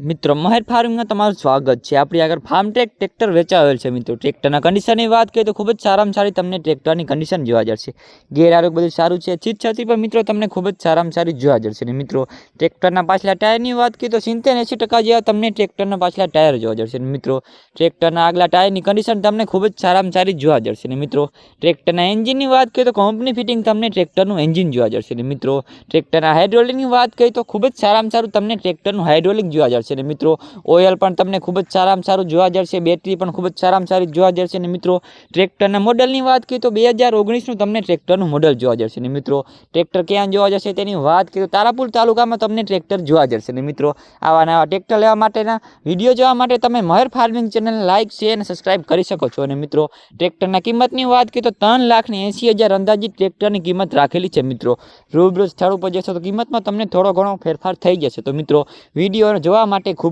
મિત્રો, મહેર ફાર્મિંગમાં તમારું સ્વાગત છે. આપણી આગળ ફાર્મ ટ્રેક ટ્રેક્ટર વેચાવેલ છે મિત્રો. ટ્રેક્ટરના કન્ડિશનની વાત કરીએ તો ખૂબ જ સારામાં સારી તમને ટ્રેક્ટરની કન્ડિશન જોવા જશે ગેર આરોગ્ય બધું સારું છે. ચીજ છતી પણ મિત્રો તમને ખૂબ જ સારામાં સારી જોવા જશે ને મિત્રો ટ્રેક્ટરના પાછલા ટાયરની વાત કરીએ તો સિત્તેર એંસી ટકા જેવા તમને ટ્રેક્ટરના પાછલા ટાયર જોવા જશે ને મિત્રો ટ્રેક્ટરના આગલા ટાયરની કન્ડિશન તમને ખૂબ જ સારામાં સારી જોવા જશે ને મિત્રો ટ્રેક્ટરના એન્જિનની વાત કરીએ તો કંપની ફિટિંગ તમને ટ્રેક્ટરનું એન્જિન જોવા જશે ને મિત્રો ટ્રેક્ટરના હાઇડ્રોલિકની વાત કરીએ તો ખૂબ જ સારામાં સારું તમને ટ્રેક્ટરનું હાઇડ્રોલિક જોવા જશે ને મિત્રો, ઓઇલ પણ તમને ખૂબ જ સારામાં સારું જોવા જશે બેટરી પણ ખૂબ જ સારામાં સારી જોવા જશે ને મિત્રો. ટ્રેક્ટરના મોડલની વાત કરીએ તો બે હજાર ઓગણીસનું તમને ટ્રેક્ટરનું મોડલ જોવા જશે ને મિત્રો. ટ્રેક્ટર ક્યાં જોવા જશે તેની વાત કરીએ તો તારાપુર તાલુકામાં તમને ટ્રેક્ટર જોવા જશે ને મિત્રો. આવા નવા ટ્રેક્ટર લેવા માટેના વીડિયો જોવા માટે તમે Maher farming channel like share અને સબસ્ક્રાઇબ કરી શકો છો અને મિત્રો. ટ્રેક્ટરના કિંમતની વાત કરીએ તો ત્રણ લાખની એંસી હજાર અંદાજિત ટ્રેક્ટરની કિંમત રાખેલી છે મિત્રો. રૂબરૂ સ્થળ ઉપર જશો તો કિંમતમાં તમને થોડો ઘણો ફેરફાર થઈ જશે તો મિત્રો. વીડિયો જોવા માટે ખૂબ